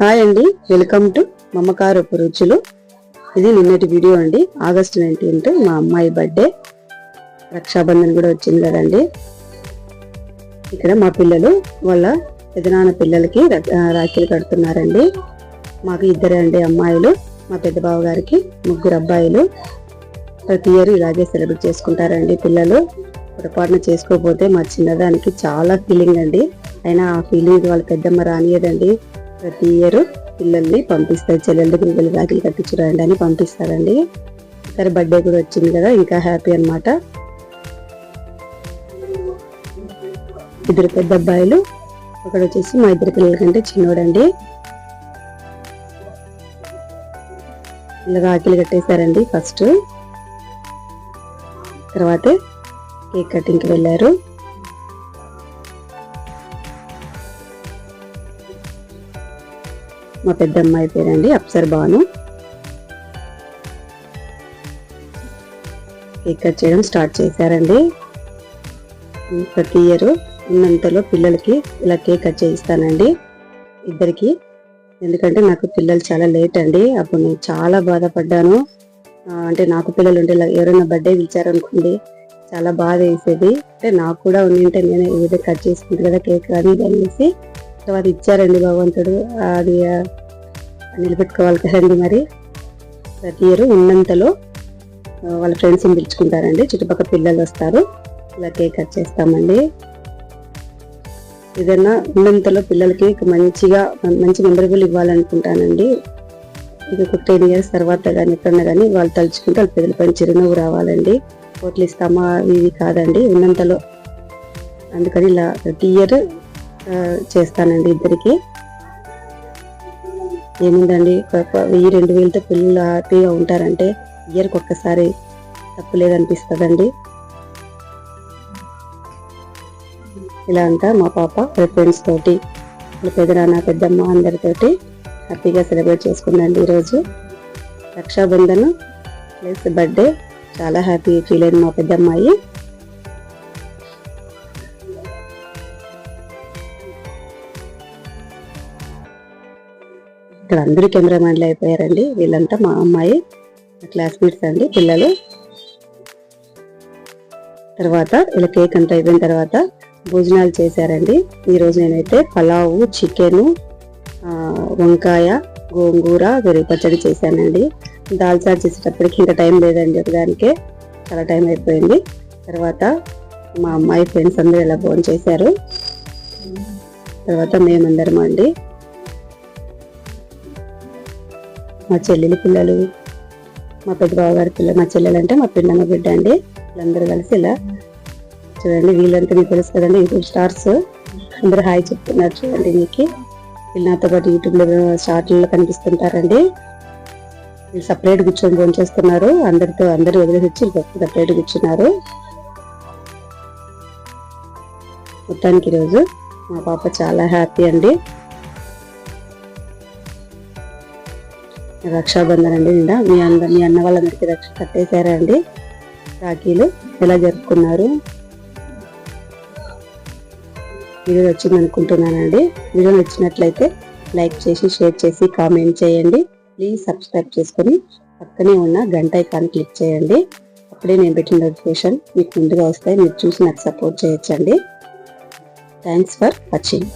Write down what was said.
Hi అండి welcome to మమ్మకారపు రుచులు. ఇది నిన్నటి వీడియో అండి ఆగస్ట్ నైన్టీన్త్ మా అమ్మాయి బర్త్డే. రక్షాబంధన్ కూడా వచ్చింది కదండి. ఇక్కడ మా పిల్లలు వాళ్ళ పెదనాన్న పిల్లలకి రాఖీలు కడుతున్నారండి. మాకు ఇద్దరే అండి అమ్మాయిలు మా పెద్ద బావ గారికి ముగ్గురు అబ్బాయిలు. ప్రతి ఇయర్ ఇలాగే సెలబ్రేట్ చేసుకుంటారండి పిల్లలు. పొరపాటున చేసుకోకపోతే మా చిన్నదానికి చాలా ఫీలింగ్ అండి. అయినా ఆ ఫీలింగ్ వాళ్ళ పెద్దమ్మ రానియదండి. ప్రతి ఇయర్ పిల్లల్ని పంపిస్తారు. చెల్లెల దగ్గరికి వెళ్ళి రాఖీలు కట్టించురండి అని పంపిస్తారండి. సరే బర్త్డే కూడా వచ్చింది కదా ఇంకా హ్యాపీ అన్నమాట. ఇద్దరు పెద్ద అబ్బాయిలు ఒకడు వచ్చేసి మా ఇద్దరు పిల్లల కంటే చిన్నోడండి. ఇలా రాఖీలు కట్టేశారండి ఫస్ట్ తర్వాత కేక్ కటింగ్కి వెళ్ళారు. మా పెద్ద అమ్మాయి పేరండి అప్సర్ బాను కేక్ కట్ చేయడం స్టార్ట్ చేశారండి. ప్రతి ఇయర్ ఉన్నంతలో పిల్లలకి ఇలా కేక్ కట్ చేయిస్తానండి. ఇద్దరికి ఎందుకంటే నాకు పిల్లలు చాలా లేట్ అండి అప్పుడు నేను చాలా బాధపడ్డాను. అంటే నాకు పిల్లలు ఉంటే ఇలా ఎవరైనా బర్త్డే పిలిచారనుకోండి చాలా బాధ వేసేది. అంటే నాకు కూడా ఉండింటే నేను ఏదో కట్ చేసుకుంది కదా కేక్ అది అనేసి తర్వాత ఇచ్చారండి భగవంతుడు. అది నిలబెట్టుకోవాలి కదండి మరి. ప్రతి ఇయర్ ఉన్నంతలో వాళ్ళ ఫ్రెండ్స్ని పిలుచుకుంటారండి. చుట్టుపక్కల పిల్లలు వస్తారు. ఇలా కేక్ కట్ చేస్తామండి. ఏదైనా ఉన్నంతలో పిల్లలకి మంచిగా మంచి మెమరబుల్ ఇవ్వాలనుకుంటానండి. ఇది ఒక టెన్ ఇయర్స్ తర్వాత కానీ ఎక్కడన్నా కానీ వాళ్ళు తలుచుకుంటే వాళ్ళ పెద్దల పైన చిరునవ్వు రావాలండి. కోట్లు ఇస్తామా? ఇది కాదండి. ఉన్నంతలో. అందుకని ఇలా ప్రతి ఇయర్ చేస్తానండి ఇద్దరికి. ఏముందండి? వెయ్యి రెండు వేలతో పిల్లలు హ్యాపీగా ఉంటారంటే ఇయర్కి ఒక్కసారి తప్పు లేదనిపిస్తుందండి. ఇలా అంతా మా పాప వాళ్ళ ఫ్రెండ్స్ తోటి వాళ్ళ పెదనాన్న పెద్దమ్మ అందరితోటి హ్యాపీగా సెలబ్రేట్ చేసుకుందండి ఈరోజు. రక్షాబంధన్ ప్లస్ బర్త్డే చాలా హ్యాపీ ఫీల్ అయింది మా పెద్దమ్మాయి. ఇక్కడ అందరూ కెమెరామెన్లు అయిపోయారండి. వీళ్ళంతా మా అమ్మాయి క్లాస్మేట్స్ అండి పిల్లలు. తర్వాత ఇలా కేక్ అంతా అయిపోయిన తర్వాత భోజనాలు చేశారండి. ఈరోజు నేనైతే పలావు చికెను వంకాయ గోంగూర వెరుగు పచ్చడి చేశానండి. దాల్చా చేసేటప్పటికి ఇంకా టైం లేదండి ఒకదానికే చాలా టైం అయిపోయింది. తర్వాత మా అమ్మాయి ఫ్రెండ్స్ అందరూ ఇలా ఫోన్ చేశారు. తర్వాత మేమందరం అండి మా చెల్లెలి పిల్లలు మా పెద్ద బావగారి పిల్లలు మా చెల్లెలు అంటే మా పిల్లమ్మ బిడ్డ అండి. వీళ్ళందరూ కలిసి ఇలా చూడండి వీళ్ళంతా మీకు తెలుసు కదండి యూట్యూబ్ స్టార్స్. అందరూ హాయ్ చెప్తున్నారు చూడండి మీకు. వీళ్ళు నాతో పాటు యూట్యూబ్లో షార్ట్లలో కనిపిస్తుంటారండి. వీళ్ళు సపరేట్ కూర్చొని ఫోన్ చేస్తున్నారు. అందరితో అందరూ వదిలేసి వచ్చి సపరేట్ కూర్చున్నారు. మొత్తానికి ఈరోజు మా పాప చాలా హ్యాపీ అండి. రక్షాబంధన్ అండి నిన్న మీ అన్న మీ అన్న వాళ్ళందరికీ రక్ష కట్టేశారా అండి రాఖీలు ఎలా జరుపుకున్నారు? వీడియో వచ్చింది అనుకుంటున్నానండి వీడియో నచ్చినట్లయితే లైక్ చేసి షేర్ చేసి కామెంట్ చేయండి. ప్లీజ్ సబ్స్క్రైబ్ చేసుకొని పక్కనే ఉన్న గంట ఐకాన్ క్లిక్ చేయండి. అప్పుడే నేను పెట్టిన నోటిఫికేషన్ మీకు ముందుగా వస్తాయి. మీరు చూసి నాకు సపోర్ట్ చేయొచ్చండి. Thanks for watching.